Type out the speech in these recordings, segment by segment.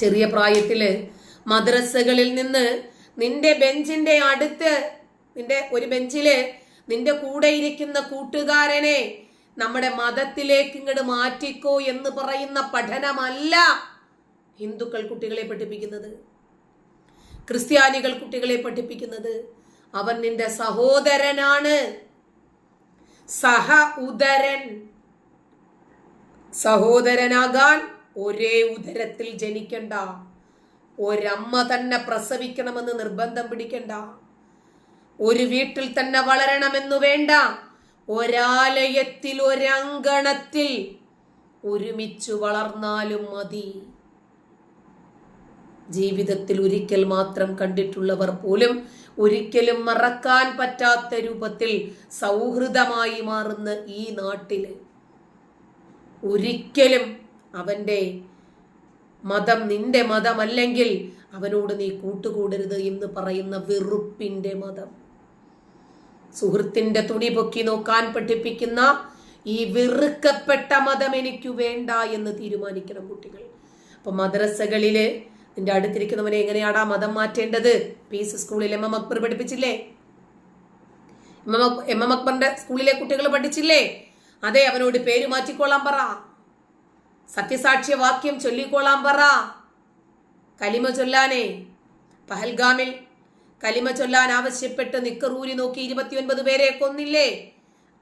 ചെറിയ പ്രായത്തിൽ മദ്രസകളിൽ നിന്ന് നിന്റെ ബെഞ്ചിന്റെ അടുത്ത് നിന്റെ ഒരു ബെഞ്ചിൽ നിന്റെ കൂടെ ഇരിക്കുന്ന കൂട്ടുകാരനെ നമ്മുടെ മതത്തിലേക്ക് ഇങ്ങോട്ട് മാറ്റിക്കോ എന്ന് പറയുന്ന പഠനമല്ല ഹിന്ദുക്കൾ കുട്ടികളെ പഠിപ്പിക്കുന്നത്. ക്രിസ്ത്യാനികൾ കുട്ടികളെ പഠിപ്പിക്കുന്നത്. അവൻ നിന്റെ സഹോദരനാണ്. സഹ ഉദരൻ. സഹോദരനാകാൻ ഒരേ ഉദരത്തിൽ ജനിക്കണ്ട. ഒരമ്മ തന്നെ പ്രസവിക്കണമെന്ന് നിർബന്ധം പിടിക്കണ്ട. ഒരു വീട്ടിൽ തന്നെ വളരണമെന്നു വേണ്ട. ഒരാലയത്തിൽ ഒരങ്കണത്തിൽ ഒരുമിച്ചു വളർന്നാലും മതി. ജീവിതത്തിൽ ഒരിക്കൽ മാത്രം കണ്ടിട്ടുള്ളവർ പോലും ഒരിക്കലും മറക്കാൻ പറ്റാത്ത രൂപത്തിൽ സൗഹൃദമായി മാറുന്ന ഈ നാട്ടിൽ. ഒരിക്കലും അവന്റെ മതം നിന്റെ മതമല്ലെങ്കിൽ അവനോട് നീ കൂട്ടുകൂടരുത് എന്ന് പറയുന്ന വെറുപ്പിന്റെ മതം. സുഹൃത്തിന്റെ തുണി പൊക്കി നോക്കാൻ പഠിപ്പിക്കുന്ന ഈ വെറുക്കപ്പെട്ട മതം എനിക്ക് വേണ്ട എന്ന് തീരുമാനിക്കണം കുട്ടികൾ. അപ്പം മദ്രസകളിൽ നിന്റെ അടുത്തിരിക്കുന്നവനെ എങ്ങനെയാടാ മതം മാറ്റേണ്ടത്? പീസ് സ്കൂളിൽ എം എം അക്ബർ പഠിപ്പിച്ചില്ലേ? എം എം അക്ബറിന്റെ സ്കൂളിലെ കുട്ടികൾ പഠിച്ചില്ലേ? അതെ അവനോട് പേര് മാറ്റിക്കോളാൻ പറ. സത്യസാക്ഷ്യ വാക്യം ചൊല്ലിക്കോളാം പറ. കലിമ ചൊല്ലാനേ. പഹൽഗാമിൽ കലിമ ചൊല്ലാൻ ആവശ്യപ്പെട്ട് നിക്കറൂരി നോക്കി ഇരുപത്തിയൊൻപത് പേരെ കൊന്നില്ലേ?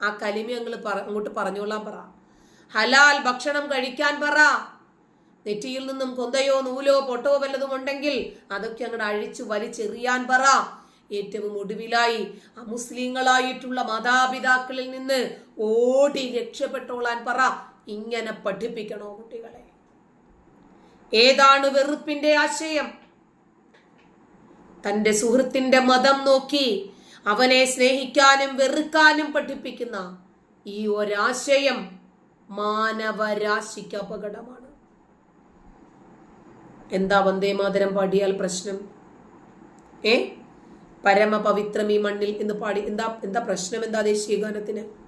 ആ കലിമ ഞങ്ങൾ അങ്ങോട്ട് പറഞ്ഞോളാൻ പറ. ഹലാൽ ഭക്ഷണം കഴിക്കാൻ പറ. നെറ്റിയിൽ നിന്നും കൊന്തയോ നൂലോ പൊട്ടോ വല്ലതും ഉണ്ടെങ്കിൽ അതൊക്കെ അങ്ങോട്ട് അഴിച്ചു വലിച്ചെറിയാൻ പറ. ഏറ്റവും ഒടുവിലായി അമുസ്ലിങ്ങളായിട്ടുള്ള മാതാപിതാക്കളിൽ നിന്ന് ഓടി രക്ഷപ്പെട്ടോളാൻ പറ. ഇങ്ങനെ പഠിപ്പിക്കണോ കുട്ടികളെ? ഏതാണ് വെറുപ്പിന്റെ ആശയം? തന്റെ സുഹൃത്തിന്റെ മതം നോക്കി അവനെ സ്നേഹിക്കാനും വെറുക്കാനും പഠിപ്പിക്കുന്ന ഈ ഒരാശയം മാനവരാശിക്ക് അപകടമാണ്. എന്താ വന്ദേ മാതരം പാടിയാൽ പ്രശ്നം? ഏ? പരമപവിത്രം ഈ മണ്ണിൽ എന്ന് പാടി എന്താ എന്താ പ്രശ്നം എന്താ ദേശീയ ഗാനത്തിന്?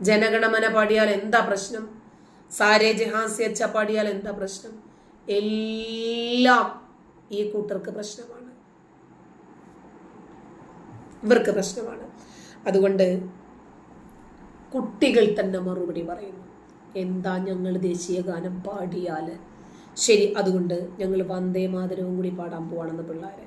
ജനഗണമന പാടിയാൽ എന്താ പ്രശ്നം? സാരേ ജഹാസി പാടിയാൽ എന്താ പ്രശ്നം? എല്ലാം ഈ കൂട്ടർക്ക് പ്രശ്നമാണ്. ഇവർക്ക് പ്രശ്നമാണ്. അതുകൊണ്ട് കുട്ടികൾ തന്നെ മറുപടി പറയുന്നു. എന്താ ഞങ്ങൾ ദേശീയ ഗാനം പാടിയാൽ ശരി അതുകൊണ്ട് ഞങ്ങൾ വന്ദേ മാതരവും കൂടി പാടാൻ പോവാണെന്ന് പിള്ളേരെ.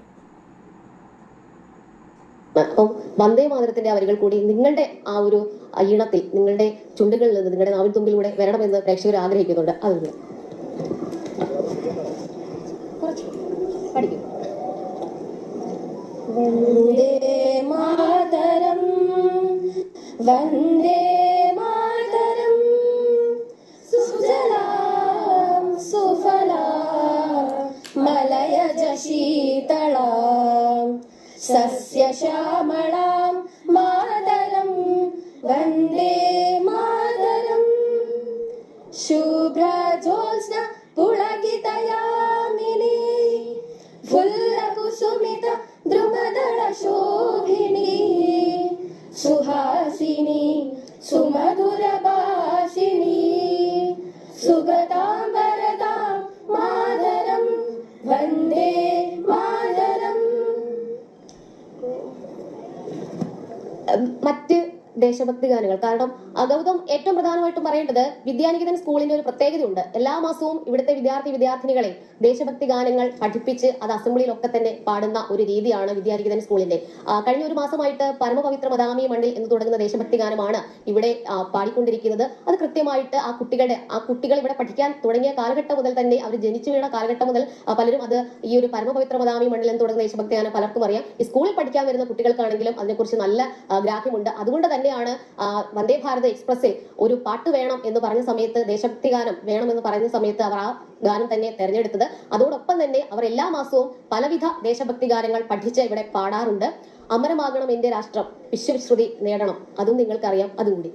അപ്പം വന്ദേ മാതരത്തിന്റെ വരികൾ കൂടി നിങ്ങളുടെ ആ ഒരു ഈണത്തിൽ നിങ്ങളുടെ ചുണ്ടുകളിൽ നിന്ന് നിങ്ങളുടെ നാവിൻ തുമ്പിലൂടെ വരണമെന്ന് പ്രേക്ഷകർ ആഗ്രഹിക്കുന്നുണ്ട്. അത് വന്ദേ മാതരം വന്ദേ श्याम മറ്റ് ദേശഭക്തി ഗാനങ്ങൾ. കാരണം അഗൗതം ഗൗതം ഏറ്റവും പ്രധാനമായിട്ടും പറയേണ്ടത് വിദ്യാനികേതൻ സ്കൂളിന്റെ ഒരു പ്രത്യേകതയുണ്ട്. എല്ലാ മാസവും ഇവിടുത്തെ വിദ്യാർത്ഥി വിദ്യാർത്ഥിനികളെ ദേശഭക്തി ഗാനങ്ങൾ പഠിപ്പിച്ച് അത് അസംബ്ലിയിലൊക്കെ തന്നെ പാടുന്ന ഒരു രീതിയാണ് വിദ്യാനികേതൻ സ്കൂളിന്റെ. കഴിഞ്ഞ ഒരു മാസമായിട്ട് പരമപവിത്ര മദാമി മണ്ണിൽ എന്ന് തുടങ്ങുന്ന ദേശഭക്തി ഗാനമാണ് ഇവിടെ പാടിക്കൊണ്ടിരിക്കുന്നത്. അത് കൃത്യമായിട്ട് ആ കുട്ടികളുടെ ആ കുട്ടികൾ ഇവിടെ പഠിക്കാൻ തുടങ്ങിയ കാലഘട്ടം മുതൽ തന്നെ അവർ ജനിച്ചു വീണ കാലഘട്ടം മുതൽ പലരും അത് ഈ ഒരു പരമപവിത്ര മദാമി മണ്ണിൽ എന്ന് തുടങ്ങുന്ന ദേശഭക്തി ഗാനം പലർക്കും അറിയാം. ഈ സ്കൂളിൽ പഠിക്കാൻ വരുന്ന കുട്ടികൾക്കാണെങ്കിലും അതിനെക്കുറിച്ച് നല്ല ഗ്രാഹ്യമുണ്ട്. അതുകൊണ്ട് തന്നെയാണ് ആ, വന്ദേ ഭാരത് എക്സ്പ്രസിൽ ഒരു പാട്ട് വേണം എന്ന് പറഞ്ഞ സമയത്ത് ദേശഭക്തി ഗാനം വേണം എന്ന് പറയുന്ന സമയത്ത് അവർ ആ ഗാനം തന്നെ തെരഞ്ഞെടുത്തത്. അതോടൊപ്പം തന്നെ അവർ എല്ലാ മാസവും പലവിധ ദേശഭക്തി ഗാനങ്ങൾ പഠിച്ച് ഇവിടെ പാടാറുണ്ട്. അമരമാകണം എന്റെ രാഷ്ട്രം വിശ്വവിശ്രുതി നേടണം. അതും നിങ്ങൾക്കറിയാം. അതും കൂടി.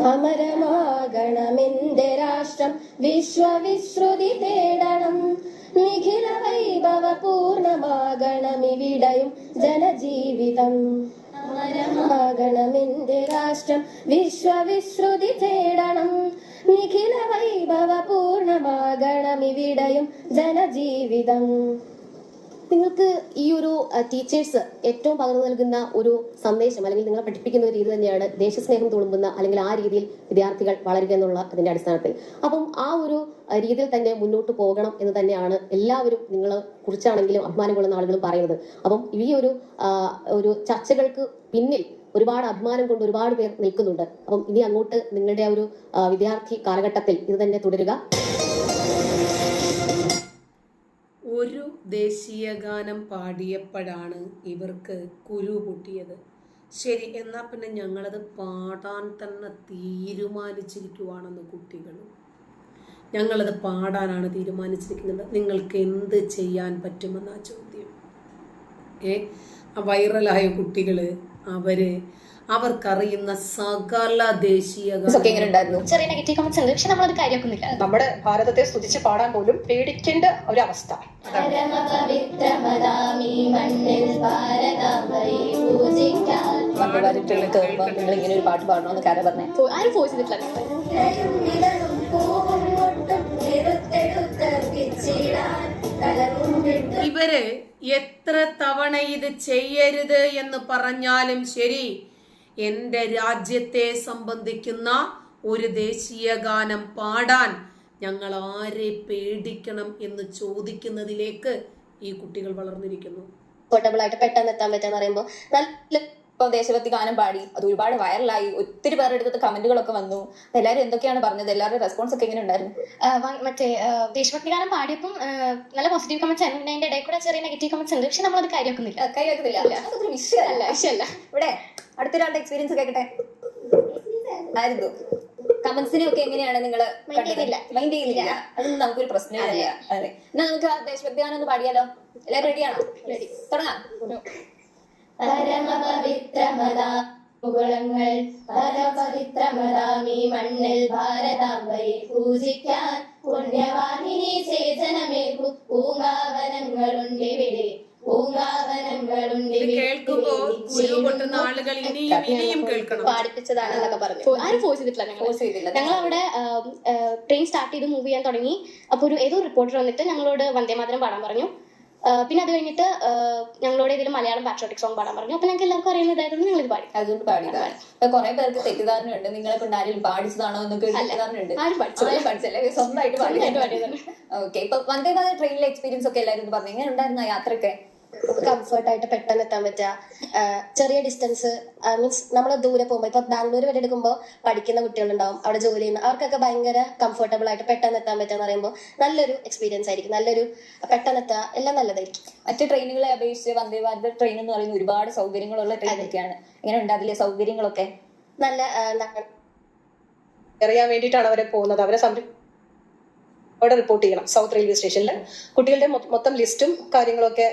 അമരമാകണമെന്റെ രാഷ്ട്രം വിശ്വവിശ്രുതി തേടണം. നിഖില വൈഭവ പൂർണമാകണമിവിടയും ജനജീവിതം. അമരമാകണമെന്റെ രാഷ്ട്രം വിശ്വവിശ്രുതി തേടണം. നിഖില വൈഭവ പൂർണമാകണം ഇവിടെയും ജനജീവിതം. നിങ്ങൾക്ക് ഈ ഒരു ടീച്ചേഴ്സ് ഏറ്റവും പകർന്നു നൽകുന്ന ഒരു സന്ദേശം അല്ലെങ്കിൽ നിങ്ങളെ പഠിപ്പിക്കുന്ന ഒരു രീതി തന്നെയാണ് ദേശസ്നേഹം തുളുമ്പുന്ന അല്ലെങ്കിൽ ആ രീതിയിൽ വിദ്യാർത്ഥികൾ വളരുക എന്നുള്ള അതിന്റെ അടിസ്ഥാനത്തിൽ. അപ്പം ആ ഒരു രീതിയിൽ തന്നെ മുന്നോട്ട് പോകണം എന്ന് തന്നെയാണ് എല്ലാവരും നിങ്ങളെ കുറിച്ചാണെങ്കിലും അഭിമാനം കൊള്ളുന്ന ആളുകളും പറയുന്നത്. അപ്പം ഈ ഒരു ഒരു ചർച്ചകൾക്ക് പിന്നിൽ ഒരുപാട് അഭിമാനം കൊണ്ട് ഒരുപാട് പേർ നിൽക്കുന്നുണ്ട്. അപ്പം ഇനി അങ്ങോട്ട് നിങ്ങളുടെ ഒരു വിദ്യാർത്ഥി കാലഘട്ടത്തിൽ ഇത് തന്നെ തുടരുക. ഒരു ദേശീയ ഗാനം പാടിയപ്പോഴാണ് ഇവർക്ക് കുരു പൊട്ടിയത്. ശരി എന്നാൽ പിന്നെ ഞങ്ങളത് പാടാൻ തന്നെ തീരുമാനിച്ചിരിക്കുവാണെന്ന് കുട്ടികൾ. ഞങ്ങളത് പാടാനാണ് തീരുമാനിച്ചിരിക്കുന്നത്. നിങ്ങൾക്ക് എന്ത് ചെയ്യാൻ പറ്റുമെന്നാ ചോദ്യം. ഏ വൈറലായ കുട്ടികൾ അവർ അവർക്കറിയുന്ന സകല ദേശീയ ഒക്കെ എങ്ങനെ ഉണ്ടായിരുന്നു? ചെറിയ നെഗറ്റീവ് കമന്റ്സ് ഉണ്ട്. പക്ഷെ നമ്മളത് കാര്യമാക്കുന്നില്ല. നമ്മുടെ ഭാരതത്തെ സ്തുതിച്ച് പാടാൻ പോലും പേടിക്കേണ്ട ഒരവസ്ഥ. നിങ്ങൾ ഇങ്ങനെ ഒരു പാട്ട് പാടണമെന്ന് കാര്യം പറഞ്ഞേ ആരും ഫോഴ്സ് ചെയ്തിട്ടില്ല ഇവർ എത്ര തവണ ഇത് ചെയ്യരുത് എന്ന് പറഞ്ഞാലും ശരി എന്റെ രാജ്യത്തെ സംബന്ധിക്കുന്ന ഒരു ദേശീയ ഗാനം പാടാൻ ഞങ്ങൾ ആരെ പേടിക്കണം എന്ന് ചോദിക്കുന്നതിലേക്ക് ഈ കുട്ടികൾ വളർന്നിരിക്കുന്നു. ആയിട്ട് പെട്ടെന്ന് എത്താൻ പറ്റാന്ന് പറയുമ്പോൾ നല്ല ഇപ്പൊ ദേശഭക്തി ഗാനം പാടി അത് ഒരുപാട് വൈറലായി. ഒത്തിരി പേരുടെ അടുത്ത് കമന്റുകളൊക്കെ വന്നു. എല്ലാവരും എന്തൊക്കെയാണ് പറഞ്ഞത്? എല്ലാവരുടെ റെസ്പോൺസ് ഒക്കെ എങ്ങനെ ഉണ്ടായിരുന്നു? മറ്റേ ദേശഭക്തി ഗാനം പാടിയപ്പം നല്ല പോസിറ്റീവ് കമന്റ്സ് ആയിരുന്നു. പിന്നെ അതിന്റെ ഇടയിൽ കൂടെ ചെറിയ നെഗറ്റീവ് കമന്റ്സ് ഉണ്ട്. പക്ഷെ നമ്മൾ നമ്മളത് കാര്യമാക്കുന്നില്ല. കാര്യമാക്കുന്നില്ല. അതൊരു വിഷയമല്ല വിഷയമല്ല. ഇവിടെ അടുത്തൊരാളുടെ എക്സ്പീരിയൻസ് കേൾക്കട്ടെ ആയിരുന്നു. കമന്റ്സിനെ ഒക്കെ എങ്ങനെയാണ് നിങ്ങൾ മൈൻഡ് ചെയ്തില്ല. മൈൻഡ് ചെയ്യുന്നില്ല അതൊന്നും നമുക്കൊരു പ്രശ്നമില്ല അതെ. എന്നാ നമുക്ക് ദേശഭക്തി ഗാനം ഒന്ന് പാടിയാലോ? എല്ലാവരും റെഡിയാണോ റെഡി തുടങ്ങാം. പരമപവിത്രമതാ. മുകുളങ്ങൾ പരപവിത്രമതാമീ മണ്ണിൽ ഭാരതാംബയെ പൂജിക്കാൻ പുണ്യവാഹിനി ചേതനമേകു പൂങ്കാവനങ്ങളുണ്ടിവിടെ ഇത് പൂങ്കാവനങ്ങളുണ്ടിവിടെ കേൾക്കുമ്പോൾ കുരു പൊട്ടുന്ന ആളുകൾ ഇനിയും ഇനിയും കേൾക്കണം. പാടിപ്പിച്ചതാണെന്നൊക്കെ പറഞ്ഞു. ഫോ- ആരും ഫോഴ്സ് ചെയ്തിട്ടില്ല ഞങ്ങൾ ഫോഴ്സ് ചെയ്തില്ല. ഞങ്ങൾ അവിടെ ട്രെയിൻ സ്റ്റാർട്ട് ചെയ്ത് മൂവ് ചെയ്യാൻ തുടങ്ങി. അപ്പോൾ ഒരു ഏതോ റിപ്പോർട്ടർ വന്നിട്ട് ഞങ്ങളോട് വന്ദേമാതരം പാടാൻ പറഞ്ഞു. പിന്നെ അത് കഴിഞ്ഞിട്ട് ഞങ്ങളോട് ഇതിൽ മലയാളം പാട്രോട്ടിക് സോങ് പാടാൻ പറഞ്ഞു. അപ്പൊ ഞങ്ങൾക്ക് എല്ലാവർക്കും അറിയുന്നതായിരുന്നു ഞങ്ങൾ ഇത് പാടി. അതുകൊണ്ട് പാടിയതാണ് ഇപ്പൊ കുറെ പേർക്ക് തെറ്റിദ്ധാരണയുണ്ട്. നിങ്ങളെ കൊണ്ട് ആരെങ്കിലും പാടിച്ചതാണോ എന്നൊക്കെ തെറ്റിദ്ധാരണയുണ്ട്. ആരും പഠിച്ചല്ലേ സ്വന്തമായിട്ട് സ്വന്തമായിട്ട് പാടി പാടിയതാണ്. ഓക്കെ ഇപ്പൊ വന്ദേഭാരത് ട്രെയിനിലെ എക്സ്പീരിയൻസ് ഒക്കെ എല്ലാവരും പറഞ്ഞു? എങ്ങനെ ഉണ്ടായിരുന്ന ആ കംഫർട്ട് ആയിട്ട് പെട്ടെന്ന് എത്താൻ പറ്റുക. ചെറിയ ഡിസ്റ്റൻസ് മീൻസ് നമ്മൾ ദൂരെ പോകുമ്പോൾ ഇപ്പൊ ബാംഗ്ലൂർ വരെ എടുക്കുമ്പോൾ പഠിക്കുന്ന കുട്ടികളുണ്ടാവും അവിടെ ജോലി ചെയ്യുന്ന അവർക്കൊക്കെ ഭയങ്കര കംഫർട്ടബിൾ ആയിട്ട് പെട്ടെന്ന് എത്താൻ പറ്റുക എന്ന് പറയുമ്പോൾ നല്ലൊരു എക്സ്പീരിയൻസ് ആയിരിക്കും നല്ലൊരു പെട്ടെന്ന് എത്തുക എല്ലാം നല്ലതായിരിക്കും. മറ്റു ട്രെയിനുകളെ അപേക്ഷിച്ച് വന്ദേ ഭാരത് ട്രെയിൻ എന്ന് പറയുന്ന ഒരുപാട് സൗകര്യങ്ങളുള്ള ട്രെയിനൊക്കെയാണ് ഇങ്ങനെ എങ്ങനെ ഉണ്ട് അതിലെ സൗകര്യങ്ങളൊക്കെ? നല്ല അറിയാൻ വേണ്ടിയിട്ടാണ് അവരെ പോകുന്നത്. അവരെ സംര അവിടെ റിപ്പോർട്ട് ചെയ്യണം സൗത്ത് റെയിൽവേ സ്റ്റേഷനിൽ കുട്ടികളുടെ മൊത്തം ലിസ്റ്റും കാര്യങ്ങളൊക്കെ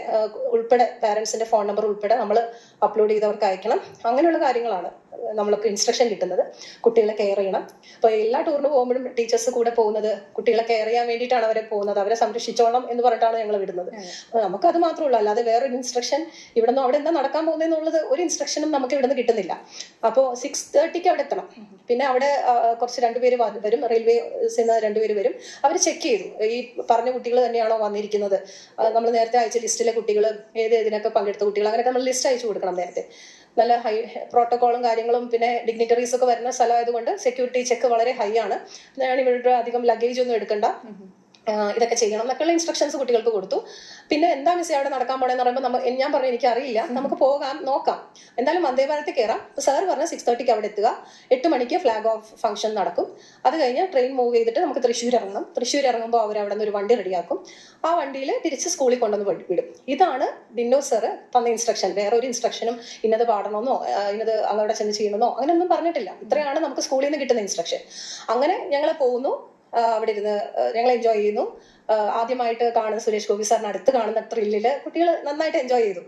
ഉൾപ്പെടെ പാരന്റ്സിന്റെ ഫോൺ നമ്പർ ഉൾപ്പെടെ നമ്മൾ അപ്ലോഡ് ചെയ്തവർക്ക് അയക്കണം. അങ്ങനെയുള്ള കാര്യങ്ങളാണ്. നമ്മൾക്ക് ഇൻസ്ട്രക്ഷൻ കിട്ടുന്നത് കുട്ടികളെ കെയർ ചെയ്യണം. അപ്പോൾ എല്ലാ ടൂറിന് പോകുമ്പോഴും ടീച്ചേഴ്സ് കൂടെ പോകുന്നത് കുട്ടികളെ കെയർ ചെയ്യാൻ വേണ്ടിയിട്ടാണ് അവരെ പോകുന്നത്. അവരെ സംരക്ഷിച്ചോണം എന്ന് പറഞ്ഞിട്ടാണ് ഞങ്ങൾ വിടുന്നത്. നമുക്ക് അത് മാത്രമേ ഉള്ളൂ. അല്ലാതെ വേറൊരു ഇൻസ്ട്രക്ഷൻ ഇവിടെ നിന്ന് അവിടെ എന്താ നടക്കാൻ പോകുന്നതെന്നുള്ളത് ഒരു ഇൻസ്ട്രക്ഷനും നമുക്ക് ഇവിടെ നിന്ന് കിട്ടുന്നില്ല അപ്പോൾ സിക്സ് തേർട്ടിക്ക് അവിടെ എത്തണം. പിന്നെ അവിടെ കുറച്ച് രണ്ടുപേര് വരും. റെയിൽവേ നിന്ന് രണ്ടുപേര് വരും. അവർ ചെക്ക് ചെയ്തു. ഈ പറഞ്ഞ കുട്ടികൾ തന്നെയാണോ വന്നിരിക്കുന്നത്? നമ്മൾ നേരത്തെ അയച്ച ലിസ്റ്റിലെ കുട്ടികൾ ഏത് ഏതിനൊക്കെ പങ്കെടുത്ത കുട്ടികൾ അങ്ങനെയൊക്കെ നമ്മൾ ലിസ്റ്റ് അയച്ചു കൊടുക്കണം നേരത്തെ. നല്ല ഹൈ പ്രോട്ടോകോളും കാര്യങ്ങളും പിന്നെ ഡിഗ്നിറ്ററീസ് ഒക്കെ വരുന്ന സ്ഥലമായതുകൊണ്ട് സെക്യൂരിറ്റി ചെക്ക് വളരെ ഹൈ ആണ്. ഇവരുടെ അധികം ലഗേജ് ഒന്നും എടുക്കണ്ട. ഇതൊക്കെ ചെയ്യണം എന്നൊക്കെയുള്ള ഇൻസ്ട്രക്ഷൻസ് കുട്ടികൾക്ക് കൊടുത്തു. പിന്നെ എന്താ മിസ് അവിടെ നടക്കാൻ പോണെന്ന് പറയുമ്പോൾ നമ്മൾ ഞാൻ പറഞ്ഞു എനിക്ക് അറിയില്ല നമുക്ക് പോകാം നോക്കാം. എന്തായാലും വന്ദേ ഭാരത്തിൽ കയറാം സാർ പറഞ്ഞ സിക്സ് തേർട്ടിക്ക് അവിടെ എത്തുക. എട്ട് മണിക്ക് ഫ്ലാഗ് ഓഫ് ഫംഗ്ഷൻ നടക്കും. അത് കഴിഞ്ഞ് ട്രെയിൻ മൂവ് ചെയ്തിട്ട് നമുക്ക് തൃശ്ശൂർ ഇറങ്ങണം. തൃശ്ശൂർ ഇറങ്ങുമ്പോൾ അവർ അവിടെ നിന്ന് ഒരു വണ്ടി റെഡിയാക്കും ആ വണ്ടിയിൽ തിരിച്ച് സ്കൂളിൽ കൊണ്ടുവന്ന് വിട്- ഇതാണ് ഡിന്നോ സാറ് തന്ന ഇൻസ്ട്രക്ഷൻ വേറെ ഒരു ഇൻസ്ട്രക്ഷനും ഇന്നത് പാടണമെന്നോ ഇന്നത് അങ്ങോട്ട് ചെന്ന് ചെയ്യണമെന്നോ അങ്ങനെയൊന്നും പറഞ്ഞിട്ടില്ല. ഇത്രയാണ് നമുക്ക് സ്കൂളിൽ നിന്ന് കിട്ടുന്ന ഇൻസ്ട്രക്ഷൻ അങ്ങനെ ഞങ്ങൾ പോകുന്നു. അവിടെ ഇരുന്ന് ഞങ്ങൾ എൻജോയ് ചെയ്യുന്നു. ആദ്യമായിട്ട് കാണുന്ന സുരേഷ് ഗോപി സാറിന് അടുത്ത് കാണുന്ന ത്രില്ലിൽ കുട്ടികൾ നന്നായിട്ട് എൻജോയ് ചെയ്തു.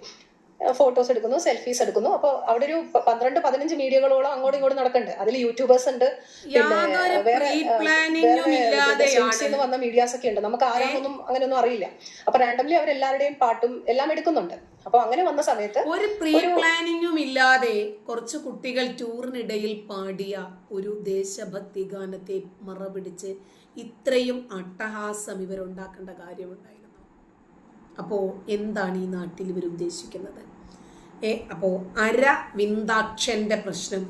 ഫോട്ടോസ് എടുക്കുന്നു സെൽഫീസ് എടുക്കുന്നു. അപ്പൊ അവിടെ ഒരു പന്ത്രണ്ട് പതിനഞ്ച് മീഡിയകളോളം അങ്ങോട്ടും ഇങ്ങോട്ടും നടക്കുന്നുണ്ട്. അതിൽ യൂട്യൂബേഴ്സ് ഉണ്ട്. പിന്നെ വേറെ നിന്ന് വന്ന മീഡിയാസ് ഒക്കെ ഉണ്ട്. നമുക്ക് ആരാമൊന്നും അങ്ങനെ ഒന്നും അറിയില്ല. അപ്പൊ റാൻഡംലി അവരെല്ലാവരുടെയും പാട്ടും എല്ലാം എടുക്കുന്നുണ്ട്. അപ്പൊ അങ്ങനെ വന്ന സമയത്ത് ഒരു പ്രീ പ്ലാനിങ്ങും ഇല്ലാതെ കുറച്ച് കുട്ടികൾ ടൂറിനിടയിൽ പാടിയ ഒരു ദേശഭക്തി ഗാനത്തെ മറപിടിച്ച് ഇത്രയും അട്ടഹാസം ഇവരുണ്ടാക്കേണ്ട കാര്യമുണ്ടായിരുന്നു. അപ്പോൾ എന്താണ് ഈ നാട്ടിൽ ഇവർ ഉദ്ദേശിക്കുന്നത് ഏ അപ്പോ അരവിന്ദാക്ഷന്റെ പ്രശ്നം